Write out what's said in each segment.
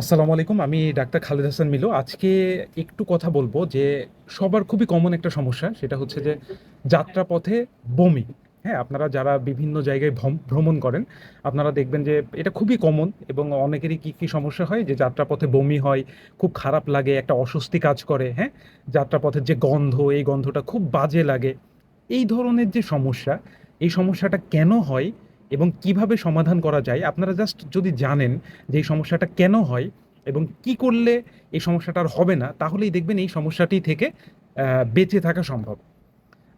আসসালামু আলাইকুম, আমি ডাক্তার খালিদ হাসান মিলু। আজকে একটু কথা বলব যে সবার খুবই কমন একটা সমস্যা, সেটা হচ্ছে যে যাত্রাপথে বমি। হ্যাঁ আপনারা যারা বিভিন্ন জায়গায় ভ্রমণ করেন, আপনারা দেখবেন যে এটা খুবই কমন এবং অনেকেরই কী কী সমস্যা হয়? যে যাত্রাপথে বমি হয়, খুব খারাপ লাগে, একটা অস্বস্তি কাজ করে হ্যাঁ? যাত্রাপথের যে গন্ধ, এই গন্ধটা খুব বাজে লাগে। এই ধরনের যে সমস্যা, এই সমস্যাটা কেন হয়? এবং কীভাবে সমাধান করা যায়, আপনারা জাস্ট যদি জানেন যে এই সমস্যাটা কেন হয় এবং কি করলে এই সমস্যাটা আর হবে না, তাহলেই দেখবেন এই সমস্যাটি থেকে বেঁচে থাকা সম্ভব।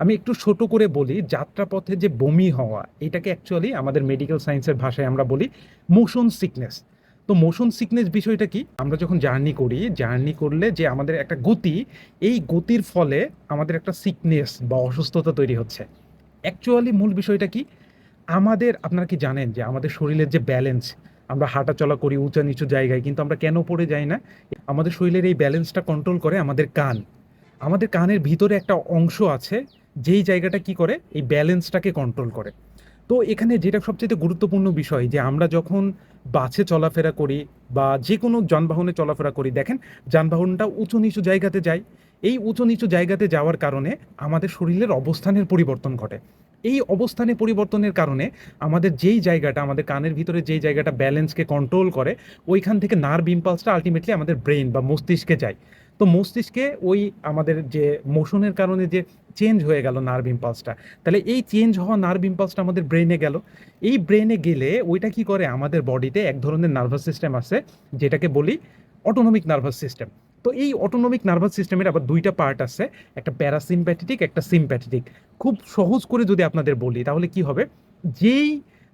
আমি একটু ছোট করে বলি, যাত্রাপথে যে বমি হওয়া, এটাকে অ্যাকচুয়ালি আমাদের মেডিকেল সায়েন্সের ভাষায় আমরা বলি মোশন সিকনেস তো মোশন সিকনেস বিষয়টা কি? আমরা যখন জার্নি করি জার্নি করলে যে আমাদের একটা গতি, এই গতির ফলে আমাদের একটা সিকনেস বা অসুস্থতা তৈরি হচ্ছে। অ্যাকচুয়ালি মূল বিষয়টা কি? আমাদের, আপনারা কি জানেন যে আমাদের শরীরের যে ব্যালেন্স আমরা হাঁটা চলা করি উঁচা নিচু জায়গায়, কিন্তু আমরা কেন পড়ে যাই না? আমাদের শরীরের এই ব্যালেন্সটা কন্ট্রোল করে আমাদের কান। আমাদের কানের ভিতরে একটা অংশ আছে, যেই জায়গাটা কি করে? এই ব্যালেন্সটাকে কন্ট্রোল করে। তো এখানে যেটা সবচেয়ে গুরুত্বপূর্ণ বিষয়, যে আমরা যখন বাসে চলাফেরা করি বা যে কোনো যানবাহনে চলাফেরা করি, দেখেন যানবাহনটা উঁচু নিচু জায়গাতে যায়। এই উঁচু নিচু জায়গাতে যাওয়ার কারণে আমাদের শরীরের অবস্থানের পরিবর্তন ঘটে। এই অবস্থানে পরিবর্তনের কারণে আমাদের যেই জায়গাটা, আমাদের কানের ভিতরে যেই জায়গাটা ব্যালেন্সকে কন্ট্রোল করে, ওইখান থেকে নার্ভ ইম্পালসটা আলটিমেটলি আমাদের ব্রেন বা মস্তিষ্কে যায়। তো মস্তিষ্কে ওই আমাদের যে মোশনের কারণে যে চেঞ্জ হয়ে গেল নার্ভ ইম্পালসটা তাহলে এই চেঞ্জ হওয়া নার্ভ ইম্পালসটা আমাদের ব্রেনে গেল। এই ব্রেনে গেলে ওইটা কি করে? আমাদের বডিতে এক ধরনের নার্ভাস সিস্টেম আছে যেটাকে বলি অটোনমিক নার্ভাস সিস্টেম তো এই অটোনমিক নার্ভাস সিস্টেমের আবার দুইটা পার্ট আছে, একটা প্যারাসিম্প্যাথেটিক একটা সিম্প্যাথেটিক খুব সহজ করে যদি আপনাদের বলি, তাহলে কি হবে? যেই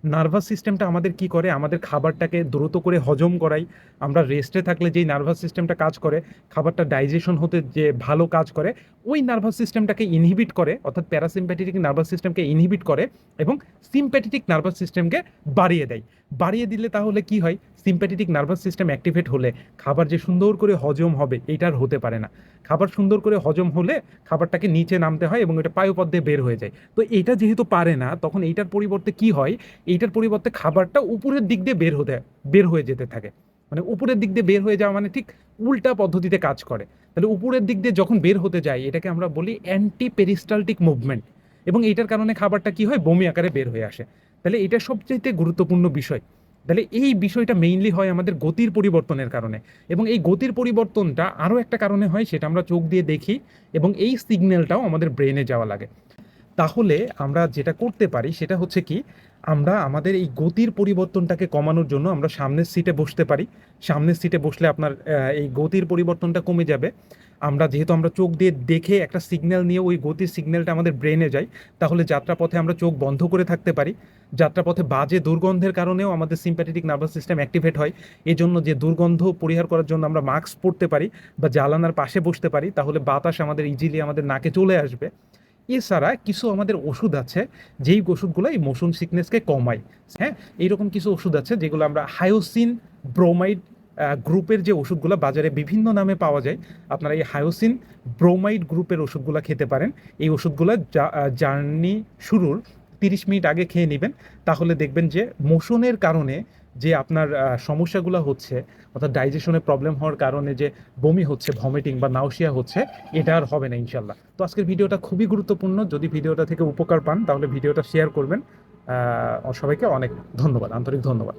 নার্ভাস সিস্টেমটা আমাদের কি করে? আমাদের খাবারটাকে দ্রুত করে হজম করাই আমরা রেস্টে থাকলে যেই নার্ভাস সিস্টেমটা কাজ করে, খাবারটা ডাইজেশন হতে যে ভালো কাজ করে, ওই নার্ভাস সিস্টেমটাকে ইনহিবিট করে, অর্থাৎ প্যারাসিম্প্যাথেটিক নার্ভাস সিস্টেমকে ইনহিবিট করে এবং সিম্প্যাথেটিক নার্ভাস সিস্টেমকে বাড়িয়ে দেয়। বাড়িয়ে দিলে তাহলে কি হয়? সিম্প্যাথেটিক নার্ভাস সিস্টেম অ্যাক্টিভেট হলে খাবার যে সুন্দর করে হজম হবে এইটার হতে পারে না। খাবার সুন্দর করে হজম হলে খাবারটাকে নিচে নামতে হয় এবং এটা পায়ুপথে বের হয়ে যায়। তো এটা যেহেতু পারে না, তখন এইটার পরিবর্তে কি হয়? এইটার পরিবর্তে খাবারটা উপরের দিক দিয়ে বের হতে, বের হয়ে যেতে থাকে। মানে উপরের দিক দিয়ে বের হয়ে যাওয়া মানে ঠিক উল্টা পদ্ধতিতে কাজ করে। তাহলে উপরের দিক দিয়ে যখন বের হতে যায় এটাকে আমরা বলি অ্যান্টি পেরিস্টালটিক মুভমেন্ট এবং এইটার কারণে খাবারটা কি হয়? বমি আকারে বের হয়ে আসে। তাহলে এটা সবচেয়ে গুরুত্বপূর্ণ বিষয়। তাহলে এই বিষয়টা মেইনলি হয় আমাদের গতির পরিবর্তনের কারণে। এবং এই গতির পরিবর্তনটা আরও একটা কারণে হয়, সেটা আমরা চোখ দিয়ে দেখি এবং এই সিগন্যালটাও আমাদের ব্রেনে যাওয়া লাগে। তাহলে আমরা যেটা করতে পারি, সেটা হচ্ছে কি, আমরা আমাদের এই গতির পরিবর্তনটাকে কমানোর জন্য আমরা সামনের সিটে বসতে পারি। সামনের সিটে বসলে আপনার এই গতির পরিবর্তনটা কমে যাবে। আমরা যেহেতু আমরা চোখ দিয়ে দেখে একটা সিগন্যাল নিয়ে ওই গতির সিগন্যালটা আমাদের ব্রেনে যায়, তাহলে যাত্রাপথে আমরা চোখ বন্ধ করে থাকতে পারি। যাত্রাপথে বাজে দুর্গন্ধের কারণেও আমাদের সিম্প্যাথেটিক নার্ভাস সিস্টেম অ্যাক্টিভেট হয়। এজন্য যে দুর্গন্ধ পরিহার করার জন্য আমরা মাস্ক পরতে পারি বা জ্বালানার পাশে বসতে পারি, তাহলে বাতাস আমাদের ইজিলি আমাদের নাকে চলে আসবে। এছাড়া কিছু আমাদের ওষুধ আছে, যেই ওষুধগুলো এই মোশন সিকনেসকে কমায়। হ্যাঁ এইরকম কিছু ওষুধ আছে যেগুলো আমরা হায়োসিন ব্রোমাইড গ্রুপের যে ওষুধগুলো বাজারে বিভিন্ন নামে পাওয়া যায়, আপনারা এই হায়োসিন ব্রোমাইড গ্রুপের ওষুধগুলো খেতে পারেন। এই ওষুধগুলো জার্নি শুরুর তিরিশ মিনিট আগে খেয়ে নেবেন। তাহলে দেখবেন যে মোশনের কারণে যে আপনার সমস্যাগুলো হচ্ছে, অর্থাৎ ডাইজেশনে প্রবলেম হওয়ার কারণে যে বমি হচ্ছে, ভমিটিং বা নাউসিয়া হচ্ছে, এটা আর হবে না ইনশাল্লাহ। তো আজকের ভিডিওটা খুবই গুরুত্বপূর্ণ। যদি ভিডিওটা থেকে উপকার পান, তাহলে ভিডিওটা শেয়ার করবেন। সবাইকে অনেক ধন্যবাদ, আন্তরিক ধন্যবাদ।